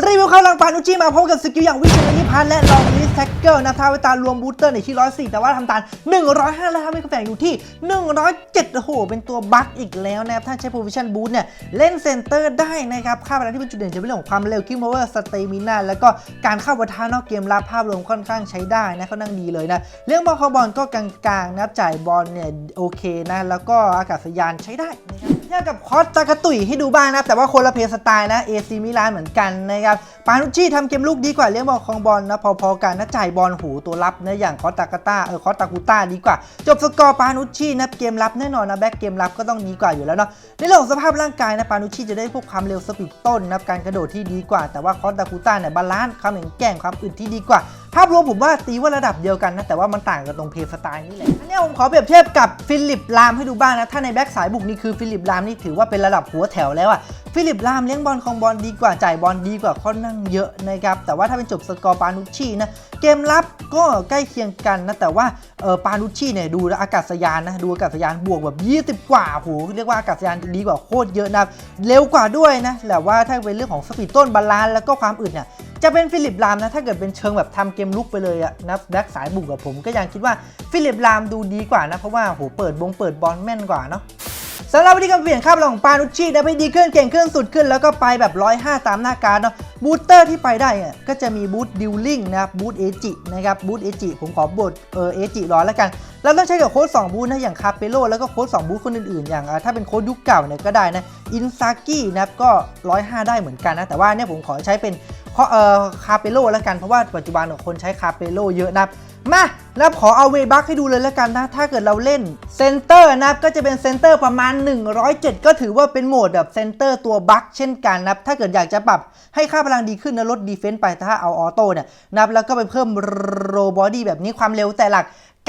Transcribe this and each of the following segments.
รีวิวข้าลังปานุจิมาพบกับสกิลอย่างวิชานิพันธ์และลองลิสแท็กเกิลนะท้าเวตารวมบูสเตอร์ในที่104 แต่ว่าทำตาน105 แล้วทำให้กระแฝงอยู่ที่ 107 โอ้โห เป็นตัวบั๊กอีกแล้วนะครับ ถ้าใช้ position boost เนี่ย เล่นเซนเตอร์ได้นะครับ ค่าเวลาที่เป็นจุดเด่นจะเป็นเรื่องของความเร็วคิมพาวเวอร์สเตมินาแล้วก็การเข้าปะทะนอกเกมรับภาพรวมค่อนข้างใช้ได้นะเขานั่งดีเลยนะ เรื่องบอลคอบอลก็กลางๆนะจ่ายบอลเนี่ยโอเคนะ แล้วก็อากาศยานใช้ได้นะครับ เทียกับคอสตากตุยให้ดูบ้างนะแต่ว่าคนละเพลย์สไตล์นะเอซีมิลานเหมือนกันนะครับปานุชี่ทำเกมลุกดีกว่าเลี้ยงบอลคองบอลนะพอๆกันนะจ่ายบอลหูตัวรับนะอย่างคอสตากาตาเออคอสตากูต้าดีกว่า จบสกอร์ปานุชี่นะเกมรับแน่นอนนะแบ็กเกมรับก็ต้องดีกว่าอยู่แล้วเนาะในเรื่องของสภาพร่างกายนะปานุชชี่จะได้พวกความเร็วสปีดต้นนะการกระโดดที่ดีกว่า แต่ว่าคอสตากูต้าเนี่ยบาลานซ์ความแข็งแกร่งความอึดที่ดีกว่า ภาพรวมผมว่าตีว่าระดับเดียวกันนะ แต่ว่ามันต่างกันตรงเพย์สไตล์นี่แหละ อันนี้ผมขอเปรียบเทียบกับฟิลิปลามให้ดูบ้างนะ ถ้าในแบ็กสายบุกนี่คือฟิลิปลามนี่ถือว่าเป็นระดับหัวแถวแล้วอะฟิลิปลามเลี้ยงบอลคองบอลดีกว่าจ่ายบอลดีกว่าค่อนข้างเยอะนะครับ แต่ว่าถ้าเป็นจบสกอร์ปานุชชี่นะ เกมรับก็ใกล้เคียงกันนะ แต่ว่าเออปานุชชี่เนี่ยดูอากาศยานนะดูอากาศยานบวกแบบ 20 กว่าโหเรียกว่าอากาศยานดีกว่าโคตรเยอะนะเร็วกว่าด้วยนะแต่ว่าถ้าเป็นเรื่องของสปีดต้นบาลานแล้วก็ความอึดเนี่ย จะเป็นฟิลิปลามนะถ้าเกิดเป็นเชิงแบบทำเกมลุกไปเลยอะนะแบ็กสายบุกกับผมก็ยังคิดว่าฟิลิปลามดูดีกว่านะ เพราะว่าโหเปิดบงเปิดบอลแม่นกว่าเนาะสำหรับวิธีการเปลี่ยนค่าพลังของปานุชชีนะให้ดีขึ้นเก่งขึ้นสุดขึ้น แล้วก็ไปแบบ 105 ตามหน้าการเนาะบูสเตอร์ที่ไปได้ก็จะมีบูสดิวลิงนะครับบูสเอจินะครับบูสเอจิผมขอบทเออเอจิร้อแล้วกัน แล้วต้องใช้กับโค้ด2บูธนะอย่างคาเปโลแล้วก็โค้ด2บูธคนอื่นๆ อย่างถ้าเป็นโค้ดยุคเก่าเนี่ยก็ได้นะอินซากินะครับก็ 105 ได้เหมือนกันนะแต่ว่าเนี่ยผมขอใช้เป็น เพราะเอ่อคาเปโลแล้วกันเพราะว่าปัจจุบันคนใช้คาเปโลเยอะนะมาแล้วขอเอาเวบัคให้ดูเลยแล้วกันนะ ถ้าเกิดเราเล่นเซนเตอร์นะก็จะเป็นเซนเตอร์ประมาณ 107 ก็ถือว่าเป็นโหมดแบบเซนเตอร์ตัวบัคเช่นกันนะถ้าเกิดอยากจะปรับให้ค่าพลังดีขึ้นนะลดดีเฟนซ์ไปถ้าเอาออโต้เนี่ยนะครับแล้วก็ไปเพิ่มโรบอดี้แบบนี้ความเร็วแต่หลัก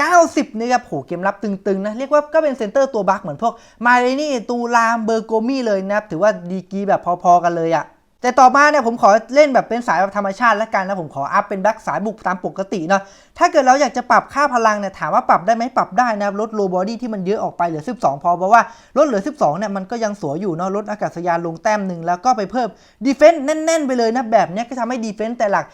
90นะครับโหเกมรับตึงๆนะ เรียกว่าก็เป็นเซนเตอร์ตัวบัคเหมือนพวกมาเรนี่ตูรามเบอร์โกมี่เลยนะครับ ถือว่าดีกีแบบพอๆกันเลยอะ แต่ต่อมาเนี่ยผมขอเล่นแบบเป็นสายแบบธรรมชาติแล้วกันนะผมขออัพเป็นแบ็คสายบุกตามปกติเนาะถ้าเกิดเราอยากจะปรับค่าพลังเนี่ยถามว่าปรับได้ไหมปรับได้นะลดโลบอดี้ที่มันเยอะออกไปเหลือ 12 พอเพราะว่าลดเหลือ 12เนี่ยมันก็ยังสวยอยู่เนาะลดอากาศยานลงแต้มหนึ่งแล้วก็ไปเพิ่มดีเฟนซ์แน่นๆ ไปเลยนะแบบเนี้ยก็ทำให้ดีเฟนซ์แต่หลัก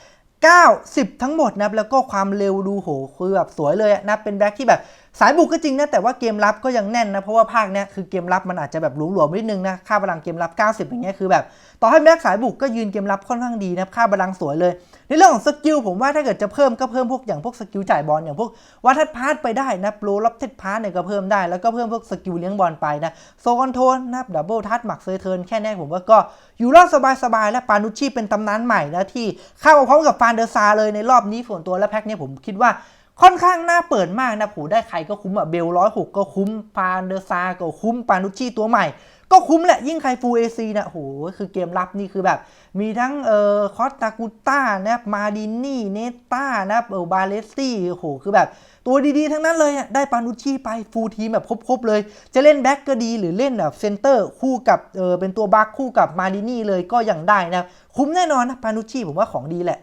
90 ทั้งหมดนะแล้วก็ความเร็วดูโหคือแบบสวยเลยนะเป็นแบ็คที่แบบสายบุกก็จริงนะแต่ว่าเกมรับก็ยังแน่นนะ เพราะว่าภาคเนี้ยคือเกมรับมันอาจจะแบบหลวมๆนิดนึงนะ ค่าพลังเกมรับ 90 อย่างเงี้ยคือแบบต่อให้แบ็คสายบุกก็ยืนเกมรับค่อนข้างดีนะค่าพลังสวยเลย ในเรื่องของสกิลผมว่าถ้าเกิดจะเพิ่มก็เพิ่มพวกอย่างพวกสกิลจ่ายบอลอย่างพวกวัทัดพาร์ตไปได้นะโปรลับเทดพาร์ตเนี่ยก็เพิ่มได้แล้วก็เพิ่มพวกสกิลเลี้ยงบอลไปนะโซคอนโทรลนะดับเบิลทัชหมักเซอร์เทิร์นแค่นี้ผมว่าก็อยู่รอดสบายๆและปานุชชีเป็นตำนานใหม่นะที่เข้ามาพร้อมกับฟานเดอร์ซาเลยในรอบนี้ส่วนตัวและแพ็คเนี้ผมคิดว่า ค่อนข้างน่าเปิดมากนะผูได้ใครก็คุ้มอะเบลร้อยหกก็คุ้มฟานเดอร์ซาก็คุ้มปานุชชีตัวใหม่ ก็คุ้มแหละยิ่งใครฟูเอซีนะโหคือเกมรับนี่คือแบบ มีทั้งเอ่อคอสตากูต้านะมาดินนี่เนต้านะเออบาเลสตี้โหคือแบบ ตัวดีๆ ทั้งนั้นเลยอะได้ปานุชชีไปฟูลทีมแบบครบๆเลย จะเล่นแบ็กก็ดีหรือเล่นแบบเซนเตอร์คู่กับเออเป็นตัวบัคคู่กับมาดินี่เลยก็ยังได้นะคุ้มแน่นอนนะปานุชชีผมว่าของดีแหละ